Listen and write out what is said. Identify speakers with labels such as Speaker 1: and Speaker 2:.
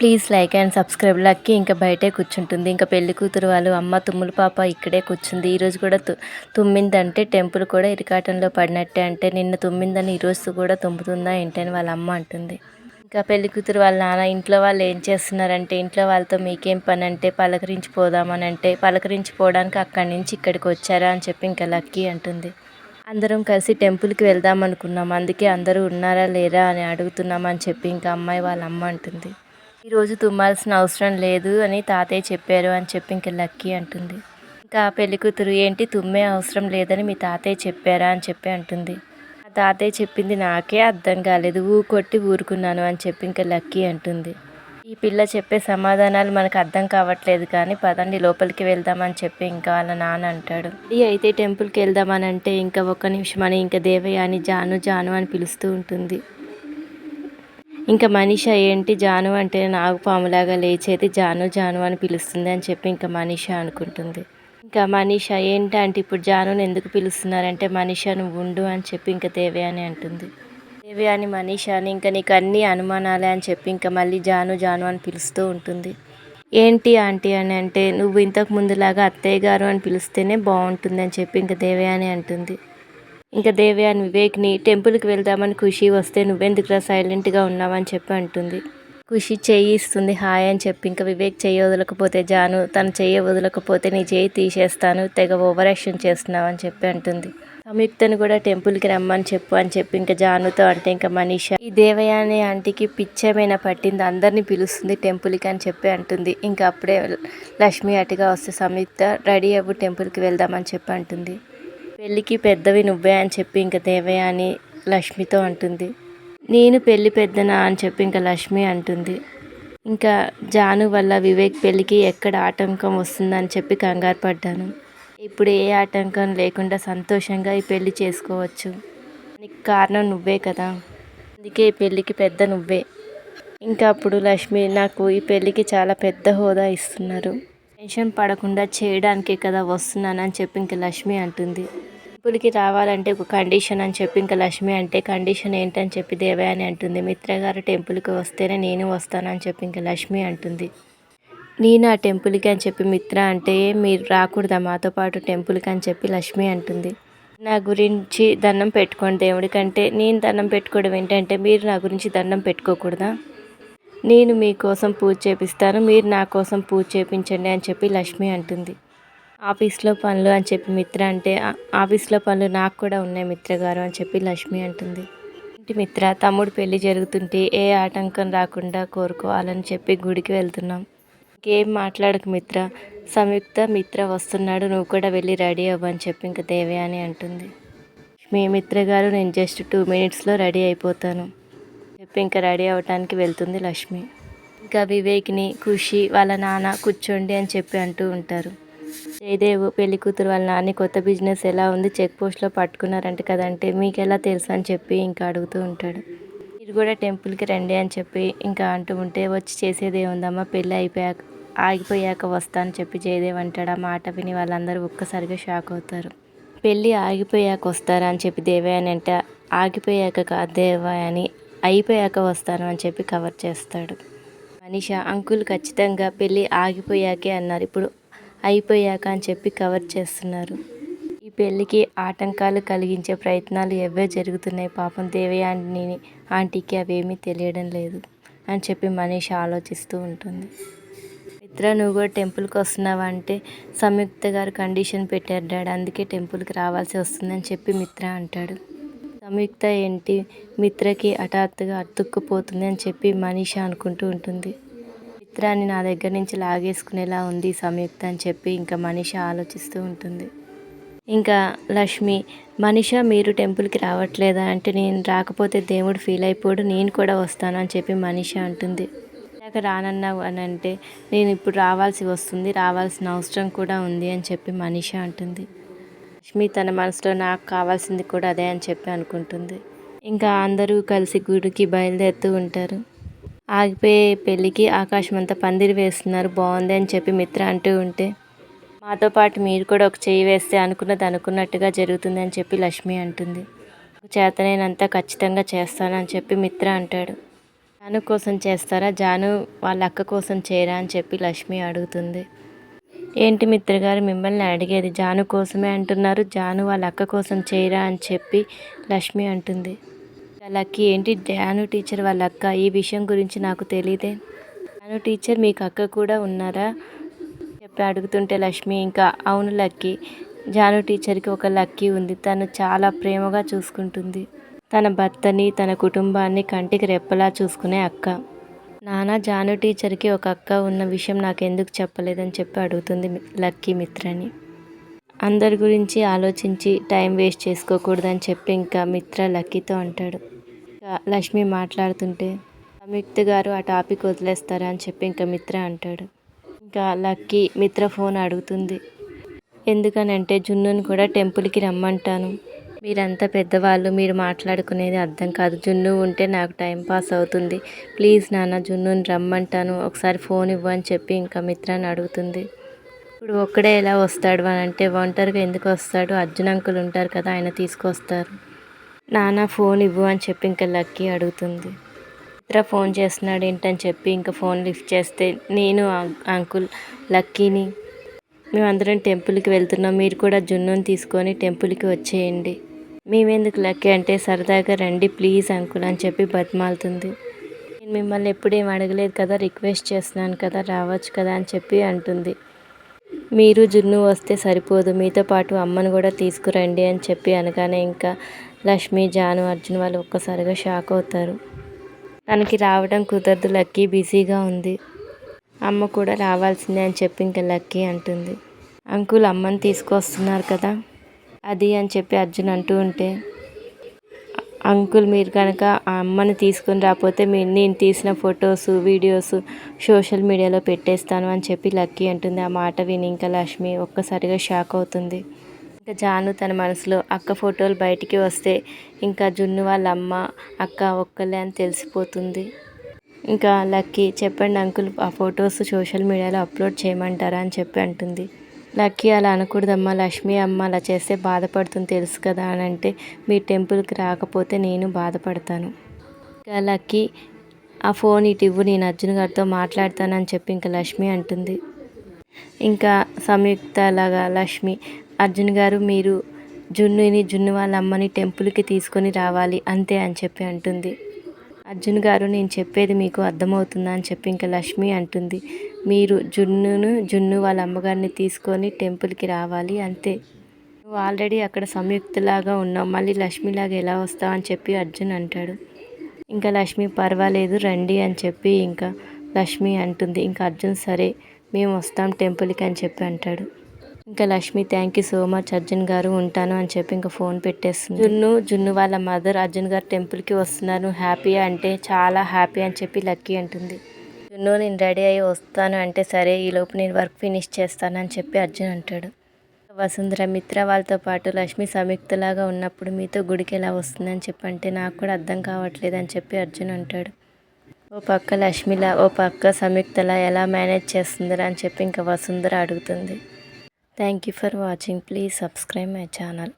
Speaker 1: Please like and subscribe. Lucky ఇంకా బయటే కూర్చుంటుంది. ఇంకా పెళ్ళి కూతురు వాళ్ళు అమ్మ తుమ్ముల పాప ఇక్కడే కూర్చుంది. ఈరోజు కూడా తు తుమ్మిందంటే టెంపుల్ కూడా ఇరికాటంలో పడినట్టే అంటే నిన్న తుమ్మిందని ఈరోజు కూడా తుమ్ముతుందా ఏంటని వాళ్ళ అమ్మ అంటుంది. ఇంకా పెళ్ళి కూతురు వాళ్ళ నాన్న ఇంట్లో వాళ్ళు ఏం చేస్తున్నారంటే ఇంట్లో వాళ్ళతో మీకేం పని అంటే పలకరించిపోదామని అంటే పలకరించి పోవడానికి అక్కడి నుంచి ఇక్కడికి వచ్చారా అని చెప్పి ఇంకా లక్కీ అంటుంది. అందరం కలిసి టెంపుల్కి వెళ్దాం అనుకున్నాం అందుకే అందరూ ఉన్నారా లేరా అని అడుగుతున్నాం అని చెప్పి ఇంకా అమ్మాయి వాళ్ళ అమ్మ అంటుంది. ఈరోజు తుమ్మాల్సిన అవసరం లేదు అని తాతయ్య చెప్పారు అని చెప్పి ఇంకా లక్కీ అంటుంది. ఇంకా పెళ్ళి కూతురు ఏంటి? తుమ్మే అవసరం లేదని మీ తాతయ్య చెప్పారా అని చెప్పి అంటుంది. ఆ తాతయ్య చెప్పింది నాకే అర్థం కాలేదు. ఊ కొట్టి ఊరుకున్నాను అని చెప్పి ఇంకా లక్కీ అంటుంది. ఈ పిల్ల చెప్పే సమాధానాలు మనకు అర్థం కావట్లేదు కానీ పదండి లోపలికి వెళ్దామని చెప్పి ఇంకా వాళ్ళ నాన్న అంటాడు. ఈ అయితే టెంపుల్కి వెళ్దామని అంటే ఇంకా ఒక్క నిమిషం అని ఇంకా దేవయ్య అని జాను జాను అని పిలుస్తూ ఉంటుంది. ఇంకా మనీష ఏంటి జాను? అంటే నాగుపాములాగా లేచేది జాను జాను అని పిలుస్తుంది అని చెప్పి ఇంకా మనీష అనుకుంటుంది. ఇంకా మనీష ఏంటి అంటే ఇప్పుడు జానుని ఎందుకు పిలుస్తున్నారంటే మనీష నువ్వు ఉండు అని చెప్పి ఇంకా దేవే అని అంటుంది. దేవే అని మనీష అని ఇంకా నీకు అన్ని అనుమానాలే అని చెప్పి ఇంకా మళ్ళీ జాను జాను అని పిలుస్తూ ఉంటుంది. ఏంటి ఆంటీ అని అంటే నువ్వు ఇంతకు ముందులాగా అత్తయ్య గారు అని పిలిస్తేనే బాగుంటుంది అని చెప్పి ఇంకా దేవే అని అంటుంది. ఇంకా దేవయాని వివేక్ని టెంపుల్కి వెళ్దామని ఖుషి వస్తే నువ్వెందుకురా సైలెంట్గా ఉన్నావని చెప్పి అంటుంది. ఖుషి చెయ్యి ఇస్తుంది హాయ్ అని చెప్పి. ఇంకా వివేక్ చెయ్యి వదలకపోతే జాను తను చెయ్యి వదలకపోతే నీ చెయ్యి తీసేస్తాను తెగ ఓవర్ యాక్షన్ చేస్తున్నావు అని చెప్పి అంటుంది. సంయుక్తను కూడా టెంపుల్కి రమ్మని చెప్పు అని చెప్పి ఇంకా జానుతో అంటే ఇంకా మనీష ఈ దేవయాని ఆంటీకి పిచ్చమైన పట్టింది అందరినీ పిలుస్తుంది టెంపుల్కి అని చెప్పి అంటుంది. ఇంకా అప్పుడే లక్ష్మి అటుగా వస్తే సంయుక్త రెడీ అవ్వు టెంపుల్కి వెళ్దామని చెప్పి అంటుంది. పెళ్ళికి పెద్దవి నువ్వే అని చెప్పి ఇంకా దేవయ్య అని లక్ష్మితో అంటుంది. నేను పెళ్ళి పెద్దనా అని చెప్పి ఇంకా లక్ష్మి అంటుంది. ఇంకా జాను వల్ల వివేక్ పెళ్ళికి ఎక్కడ ఆటంకం వస్తుందని చెప్పి కంగారు పడ్డాను. ఇప్పుడు ఏ ఆటంకం లేకుండా సంతోషంగా ఈ పెళ్ళి చేసుకోవచ్చు. నీకు కారణం నువ్వే కదా. అందుకే ఈ పెళ్ళికి పెద్ద నువ్వే. ఇంకా అప్పుడు లక్ష్మి నాకు ఈ పెళ్ళికి చాలా పెద్ద హోదా ఇస్తున్నారు. టెన్షన్ పడకుండా చేయడానికే కదా వస్తున్నానని చెప్పి ఇంకా లక్ష్మి అంటుంది. టెంపుల్కి రావాలంటే ఒక కండిషన్ అని చెప్పి ఇంకా లక్ష్మి అంటే కండిషన్ ఏంటని చెప్పి దేవయాని అంటుంది. మిత్ర గారు టెంపుల్కి వస్తేనే నేను వస్తానని చెప్పి ఇంకా లక్ష్మి అంటుంది. నేను ఆ టెంపుల్కి అని చెప్పి మిత్ర అంటే మీరు రాకూడదా మాతో పాటు టెంపుల్కి అని చెప్పి లక్ష్మి అంటుంది. నా గురించి దండం పెట్టుకోండి దేవుడికంటే నేను దండం పెట్టుకోవడం ఏంటంటే మీరు నా గురించి దండం పెట్టుకోకూడదా? నేను మీకోసం పూజ చేపిస్తాను మీరు నా కోసం పూజ చేపించండి అని చెప్పి లక్ష్మి అంటుంది. ఆఫీస్లో పనులు అని చెప్పి మిత్ర అంటే ఆఫీస్లో పనులు నాకు కూడా ఉన్నాయి మిత్ర గారు అని చెప్పి లక్ష్మి అంటుంది. ఇంటి మిత్ర తమ్ముడు పెళ్ళి జరుగుతుంటే ఏ ఆటంకం రాకుండా కోరుకోవాలని చెప్పి గుడికి వెళ్తున్నాం. ఇంకేం మాట్లాడకు మిత్ర సంయుక్త మిత్ర వస్తున్నాడు నువ్వు కూడా వెళ్ళి రెడీ అవ్వని చెప్పి ఇంకా దేవయాని అంటుంది. మీ మిత్ర గారు నేను జస్ట్ టూ మినిట్స్లో రెడీ అయిపోతాను. ఇంకా రెడీ అవ్వటానికి వెళ్తుంది లక్ష్మి. ఇంకా వివేక్ని ఖుషి వాళ్ళ నాన్న కూర్చోండి అని చెప్పి అంటూ ఉంటారు. జయదేవ్ పెళ్ళి కూతురు వాళ్ళ నాన్న కొత్త బిజినెస్ ఎలా ఉంది చెక్ పోస్ట్లో పట్టుకున్నారంట కదంటే మీకు ఎలా తెలుసు అని చెప్పి ఇంకా అడుగుతూ ఉంటాడు. మీరు కూడా టెంపుల్కి రండి అని చెప్పి ఇంకా అంటూ ఉంటే వచ్చి చేసేది ఏముందమ్మా పెళ్ళి అయిపోయాక ఆగిపోయాక వస్తా అని చెప్పి జయదేవ్ అంటాడు. ఆ మాట విని వాళ్ళందరూ ఒక్కసారిగా షాక్ అవుతారు. పెళ్ళి ఆగిపోయాక వస్తారా అని చెప్పి దేవయాని అంటే ఆగిపోయాక కాదు అని అయిపోయాక వస్తాను అని చెప్పి కవర్ చేస్తాడు. మనీష అంకుల్ ఖచ్చితంగా పెళ్ళి ఆగిపోయాకే అన్నారు. ఇప్పుడు అయిపోయాక అని చెప్పి కవర్ చేస్తున్నారు. ఈ పెళ్ళికి ఆటంకాలు కలిగించే ప్రయత్నాలు ఎవే జరుగుతున్నాయి. పాపం దేవయాని ఆంటీకి అవేమీ తెలియడం లేదు అని చెప్పి మనీష ఆలోచిస్తూ ఉంటుంది. మిత్ర నువ్వు కూడా టెంపుల్కి వస్తున్నావా అంటే సంయుక్త గారు కండిషన్ పెట్టారు డాడ్. అందుకే టెంపుల్కి రావాల్సి వస్తుందని చెప్పి మిత్ర అంటాడు. సంయుక్త ఏంటి? మిత్రకి హఠాత్తుగా అతుక్కుపోతుంది అని చెప్పి మనీష అనుకుంటూ ఉంటుంది. మిత్రాన్ని నా దగ్గర నుంచి లాగేసుకునేలా ఉంది సంయుక్త అని చెప్పి ఇంకా మనీష ఆలోచిస్తూ ఉంటుంది. ఇంకా లక్ష్మి మనిష మీరు టెంపుల్కి రావట్లేదా? అంటే నేను రాకపోతే దేవుడు ఫీల్ అయిపోడు నేను కూడా వస్తాను అని చెప్పి మనిష అంటుంది. ఇలాగ రానన్నావు అని అంటే నేను ఇప్పుడు రావాల్సి వస్తుంది రావాల్సిన అవసరం కూడా ఉంది అని చెప్పి మనిష అంటుంది. లక్ష్మి తన మనసులో నాకు కావాల్సింది కూడా అదే అని చెప్పి అనుకుంటుంది. ఇంకా అందరూ కలిసి గుడికి బయలుదేరుతూ ఉంటారు. ఆగిపోయే పెళ్ళికి ఆకాశం అంతా పందిరి వేస్తున్నారు. బాగుంది అని చెప్పి మిత్ర అంటూ ఉంటే మాతో పాటు మీరు కూడా ఒక చేయి వేస్తే అనుకున్నది అనుకున్నట్టుగా జరుగుతుంది అని చెప్పి లక్ష్మి అంటుంది. చేతనేనంతా ఖచ్చితంగా చేస్తానని చెప్పి మిత్ర అంటాడు. జాను కోసం చేస్తారా? జాను వాళ్ళ అక్క కోసం చేయరా అని చెప్పి లక్ష్మి అడుగుతుంది. ఏంటి మిత్రగారు మిమ్మల్ని అడిగేది? జాను కోసమే అంటున్నారు. జాను వాళ్ళ అక్క కోసం చేయరా అని చెప్పి లక్ష్మి అంటుంది. లక్కీ ఏంటి జాను టీచర్ వాళ్ళ అక్క? ఈ విషయం గురించి నాకు తెలియదే. జాను టీచర్ మీకు అక్క కూడా ఉన్నారా? చెప్పి అడుగుతుంటే లక్ష్మి ఇంకా అవును లక్కీ జాను టీచర్కి ఒక లక్కీ ఉంది. తను చాలా ప్రేమగా చూసుకుంటుంది. తన భర్తని తన కుటుంబాన్ని కంటికి రెప్పలా చూసుకునే అక్క. నాన్న జాను టీచర్కి ఒక అక్క ఉన్న విషయం నాకు ఎందుకు చెప్పలేదని చెప్పి అడుగుతుంది లక్కీ మిత్రని. అందరి గురించి ఆలోచించి టైం వేస్ట్ చేసుకోకూడదని చెప్పి ఇంకా మిత్ర లక్కీతో అంటాడు. లక్ష్మి మాట్లాడుతుంటే సంయుక్త గారు ఆ టాపిక్ వదిలేస్తారా అని చెప్పి ఇంకా మిత్ర అంటాడు. ఇంకా లక్కీ మిత్ర ఫోన్ అడుగుతుంది. ఎందుకనంటే జున్నుని కూడా టెంపుల్కి రమ్మంటాను. మీరంతా పెద్దవాళ్ళు మీరు మాట్లాడుకునేది అర్థం కాదు. జున్ను ఉంటే నాకు టైం పాస్ అవుతుంది. ప్లీజ్ నాన్న జున్నుని రమ్మంటాను. ఒకసారి ఫోన్ ఇవ్వని చెప్పి ఇంకా మిత్రాన్ని అడుగుతుంది. ఇప్పుడు ఒక్కడే ఎలా వస్తాడు అని అంటే ఒంటరిగా ఎందుకు వస్తాడు? అర్జున్ అంకుల్ ఉంటారు కదా ఆయన తీసుకొస్తారు. నాన్న ఫోన్ ఇవ్వు అని చెప్పి ఇంకా లక్కీ అడుగుతుంది. మిత్ర ఫోన్ చేస్తున్నాడు ఏంటని చెప్పి ఇంకా ఫోన్ లిఫ్ట్ చేస్తే నేను అంకుల్ లక్కీని. మేమందరం టెంపుల్కి వెళ్తున్నాం. మీరు కూడా జున్నుని తీసుకొని టెంపుల్కి వచ్చేయండి. మేమెందుకు లక్కీ అంటే సరదాగా రండి ప్లీజ్ అంకుల్ అని చెప్పి బతిమాలుతుంది. నేను మిమ్మల్ని ఎప్పుడేం అడగలేదు కదా రిక్వెస్ట్ చేస్తున్నాను కదా రావచ్చు కదా అని చెప్పి అంటుంది. మీరు జున్ను వస్తే సరిపోదు మీతో పాటు అమ్మను కూడా తీసుకురండి అని చెప్పి అనగానే ఇంకా లక్ష్మి జాను అర్జున్ వాళ్ళు ఒక్కసారిగా షాక్ అవుతారు. తనకి రావడం కుదరదు లక్కీ బిజీగా ఉంది. అమ్మ కూడా రావాల్సిందే అని చెప్పి ఇంకా లక్కీ అంటుంది. అంకుల్ అమ్మని తీసుకొస్తున్నారు కదా. అది అని చెప్పి అర్జున్ అంటూ ఉంటే అంకుల్ మీరు కనుక ఆ అమ్మని తీసుకుని రాకపోతే మీరు నేను తీసిన ఫొటోస్ వీడియోస్ సోషల్ మీడియాలో పెట్టేస్తాను అని చెప్పి లక్కీ అంటుంది. ఆ మాట విని ఇంకా లక్ష్మి ఒక్కసారిగా షాక్ అవుతుంది. ఇంకా జాను తన మనసులో అక్క ఫోటోలు బయటికి వస్తే ఇంకా జున్ను వాళ్ళ అమ్మ అక్క ఒక్కలే అని తెలిసిపోతుంది. ఇంకా లక్కీ చెప్పండి అంకుల్ ఆ ఫొటోస్ సోషల్ మీడియాలో అప్లోడ్ చేయమంటారా? అని చెప్పి అంటుంది. లక్కీ అలా అనకూడదమ్మా లక్ష్మి అమ్మ అలా చేస్తే బాధపడుతుంది తెలుసు కదా అని అంటే మీ టెంపుల్కి రాకపోతే నేను బాధపడతాను. ఇంకా లక్కీ ఆ ఫోన్ ఇటు ఇవ్వు నేను అర్జున్ గారితో మాట్లాడతానని చెప్పి ఇంకా లక్ష్మి అంటుంది. ఇంకా సంయుక్త లాగా లక్ష్మి అర్జున్ గారు మీరు జున్నుని జున్ను వాళ్ళ అమ్మని టెంపుల్కి తీసుకొని రావాలి అంతే అని చెప్పి అంటుంది. అర్జున్ గారు నేను చెప్పేది మీకు అర్థమవుతుందా అని చెప్పి ఇంకా లక్ష్మి అంటుంది. మీరు జున్నును జున్ను వాళ్ళ అమ్మగారిని తీసుకొని టెంపుల్కి రావాలి అంతే. నువ్వు ఆల్రెడీ అక్కడ సంయుక్తలాగా ఉన్నావు మళ్ళీ లక్ష్మిలాగా ఎలా వస్తావు అని చెప్పి అర్జున్ అంటాడు. ఇంకా లక్ష్మి పర్వాలేదు రండి అని చెప్పి ఇంకా లక్ష్మి అంటుంది. ఇంకా అర్జున్ సరే మేము వస్తాం టెంపుల్కి అని చెప్పి అంటాడు. ఇంకా Lakshmi thank you so much Arjun గారు ఉంటాను అని చెప్పి ఇంకా ఫోన్ పెట్టేస్తుంది. జున్ను జున్ను వాళ్ళ మదర్ అర్జున్ గారు టెంపుల్కి వస్తున్నారు హ్యాపీ అంటే చాలా హ్యాపీ అని చెప్పి లక్కీ అంటుంది. జున్ను నేను రెడీ అయ్యి వస్తాను అంటే సరే ఈలోపు నేను వర్క్ ఫినిష్ చేస్తాను అని చెప్పి అర్జున్ అంటాడు. వసుంధర మిత్ర వాళ్ళతో పాటు లక్ష్మి సంయుక్తలాగా ఉన్నప్పుడు మీతో గుడికి ఎలా వస్తుందని చెప్పి అంటే నాకు కూడా అర్థం కావట్లేదు అని చెప్పి అర్జున్ అంటాడు. ఓ పక్క లక్ష్మిలా ఓ పక్క సంయుక్తలా ఎలా మేనేజ్ చేస్తుందిరా అని చెప్పి ఇంకా వసుంధర అడుగుతుంది. Thank you for watching. Please subscribe my channel.